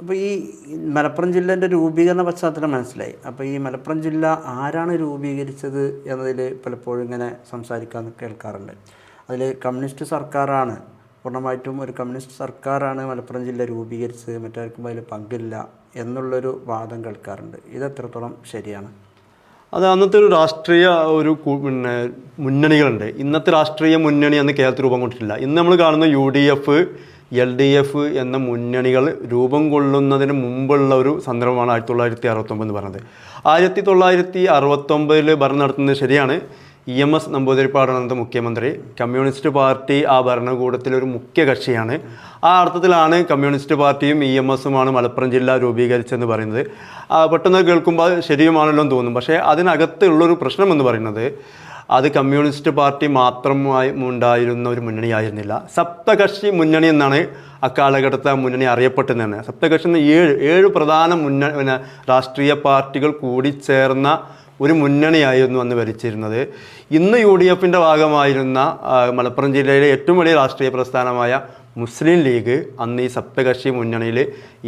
അപ്പോൾ ഈ മലപ്പുറം ജില്ലേന്റെ രൂപീകരണ പശ്ചാത്തലം മനസ്സിലായി. അപ്പോൾ ഈ മലപ്പുറം ജില്ല ആരാണ് രൂപീകരിച്ചത് എന്നതിൽ പലപ്പോഴും ഇങ്ങനെ സംസാരിക്കാൻ കേൾക്കാറുണ്ട്. അതിൽ കമ്മ്യൂണിസ്റ്റ് സർക്കാരാണ്. പൂർണമായിട്ടും ഒരു കമ്മ്യൂണിസ്റ്റ് സർക്കാരാണ് മലപ്പുറം ജില്ല രൂപീകരിച്ചത്. മറ്റാർക്കും അതിൽ പങ്കില്ല എന്നുള്ളൊരു വാദം കേൾക്കാറുണ്ട്. ഇത് എത്രത്തോളം ശരിയാണ്? അത് അന്നത്തെ ഒരു രാഷ്ട്രീയ ഒരു പിന്നെ മുന്നണികളുണ്ട്. ഇന്നത്തെ രാഷ്ട്രീയ മുന്നണി അന്ന് കേരളത്തിൽ രൂപം കൊണ്ടിട്ടില്ല. ഇന്ന് നമ്മൾ കാണുന്ന U D F L D F എന്ന മുന്നണികൾ രൂപം കൊള്ളുന്നതിന് മുമ്പുള്ള ഒരു സന്ദർഭമാണ് ആയിരത്തി തൊള്ളായിരത്തി അറുപത്തൊമ്പത് എന്ന് പറയുന്നത് ആയിരത്തി തൊള്ളായിരത്തി അറുപത്തൊമ്പതിൽ ഭരണം നടത്തുന്നത് ശരിയാണ്. ഇ എം എസ് നമ്പൂതിരിപ്പാടാണ് മുഖ്യമന്ത്രി. കമ്മ്യൂണിസ്റ്റ് പാർട്ടി ആ ഭരണകൂടത്തിലെ ഒരു മുഖ്യ കക്ഷിയാണ്. ആ അർത്ഥത്തിലാണ് കമ്മ്യൂണിസ്റ്റ് പാർട്ടിയും ഇ എം എസുമാണ് മലപ്പുറം ജില്ല രൂപീകരിച്ചതെന്ന് പറയുന്നത്. പെട്ടെന്ന് കേൾക്കുമ്പോൾ ശരിയുമാണല്ലോ എന്ന് തോന്നും. പക്ഷേ അതിനകത്തുള്ളൊരു പ്രശ്നം എന്ന് പറയുന്നത് അത് കമ്മ്യൂണിസ്റ്റ് പാർട്ടി മാത്രമായി ഉണ്ടായിരുന്ന ഒരു മുന്നണിയായിരുന്നില്ല സപ്തകക്ഷി മുന്നണി എന്നാണ് അക്കാലഘട്ടത്തെ മുന്നണി അറിയപ്പെട്ടിരുന്നത് സപ്തകക്ഷി എന്ന ഏഴ് ഏഴ് പ്രധാന മുന്ന പിന്നെ രാഷ്ട്രീയ പാർട്ടികൾ കൂടി ചേർന്ന ഒരു മുന്നണിയായിരുന്നു അന്ന് ഭരിച്ചിരുന്നത്. ഇന്ന് യു ഡി എഫിന്റെ ഭാഗമായിരുന്ന മലപ്പുറം ജില്ലയിലെ ഏറ്റവും വലിയ രാഷ്ട്രീയ പ്രസ്ഥാനമായ മുസ്ലിം ലീഗ് അന്ന് ഈ സപ്തകക്ഷി മുന്നണിയിൽ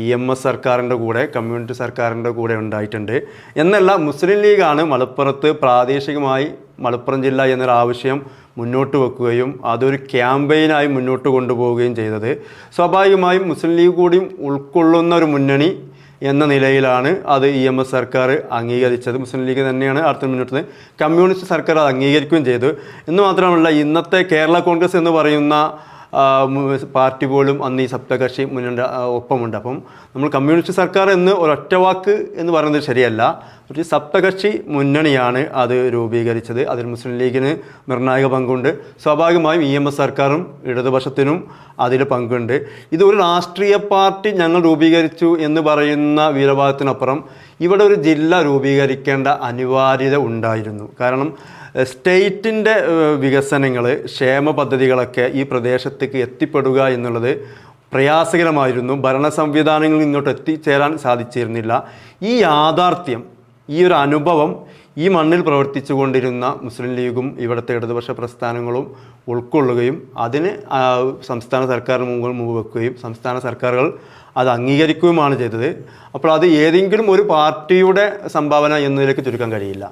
ഇ എം എസ് സർക്കാരിന്റെ കൂടെ കമ്മ്യൂണിറ്റി സർക്കാരിന്റെ കൂടെ ഉണ്ടായിട്ടുണ്ട്. എന്നല്ല മുസ്ലിം ലീഗാണ് മലപ്പുറത്ത് പ്രാദേശികമായി മലപ്പുറം ജില്ല എന്നൊരു ആവശ്യം മുന്നോട്ട് വെക്കുകയും അതൊരു ക്യാമ്പയിനായി മുന്നോട്ട് കൊണ്ടുപോവുകയും ചെയ്തത്. സ്വാഭാവികമായും മുസ്ലിം ലീഗ് കൂടിയും ഉൾക്കൊള്ളുന്ന ഒരു മുന്നണി എന്ന നിലയിലാണ് അത് ഇ എം എസ് സർക്കാർ അംഗീകരിച്ചത്. മുസ്ലിം ലീഗ് തന്നെയാണ് അടുത്ത മുന്നോട്ട് കമ്മ്യൂണിസ്റ്റ് സർക്കാർ അത് അംഗീകരിക്കുകയും ചെയ്തു. എന്ന് മാത്രമല്ല ഇന്നത്തെ കേരള കോൺഗ്രസ് എന്ന് പറയുന്ന പാർട്ടി പോലും അന്ന് ഈ സപ്തകക്ഷി മുന്നണി ഒപ്പമുണ്ട്. അപ്പം നമ്മൾ കമ്മ്യൂണിസ്റ്റ് സർക്കാർ എന്ന് ഒരൊറ്റ വാക്ക് എന്ന് പറയുന്നത് ശരിയല്ല. ഒരു സപ്തകക്ഷി മുന്നണിയാണ് അത് രൂപീകരിച്ചത്. അതിൽ മുസ്ലിം ലീഗിന് നിർണായക പങ്കുണ്ട്. സ്വാഭാവികമായും ഇ എം എസ് സർക്കാരും ഇടതുപക്ഷത്തിനും അതിൽ പങ്കുണ്ട്. ഇത് ഒരു രാഷ്ട്രീയ പാർട്ടി ഞങ്ങൾ രൂപീകരിച്ചു എന്ന് പറയുന്ന വീരവാദത്തിനപ്പുറം ഇവിടെ ഒരു ജില്ല രൂപീകരിക്കേണ്ട അനിവാര്യത ഉണ്ടായിരുന്നു. കാരണം സ്റ്റേറ്റിന്റെ വികസനങ്ങൾ ക്ഷേമ പദ്ധതികളൊക്കെ ഈ പ്രദേശത്തേക്ക് എത്തിപ്പെടുക എന്നുള്ളത് പ്രയാസകരമായിരുന്നു. ഭരണ സംവിധാനങ്ങളിൽ ഇങ്ങോട്ട് എത്തിച്ചേരാൻ സാധിച്ചിരുന്നില്ല. ഈ യാഥാർത്ഥ്യം ഈ ഒരു അനുഭവം ഈ മണ്ണിൽ പ്രവർത്തിച്ചു കൊണ്ടിരുന്ന മുസ്ലിം ലീഗും ഇവിടുത്തെ ഇടതുപക്ഷ പ്രസ്ഥാനങ്ങളും ഉൾക്കൊള്ളുകയും അതിന് സംസ്ഥാന സർക്കാരിന് മുമ്പിൽ മുമ്പ് വെക്കുകയും സംസ്ഥാന സർക്കാരുകൾ അത് അംഗീകരിക്കുകയുമാണ് ചെയ്തത്. അപ്പോൾ അത് ഏതെങ്കിലും ഒരു പാർട്ടിയുടെ സംഭാവന എന്നതിലേക്ക് ചുരുക്കാൻ കഴിയില്ല.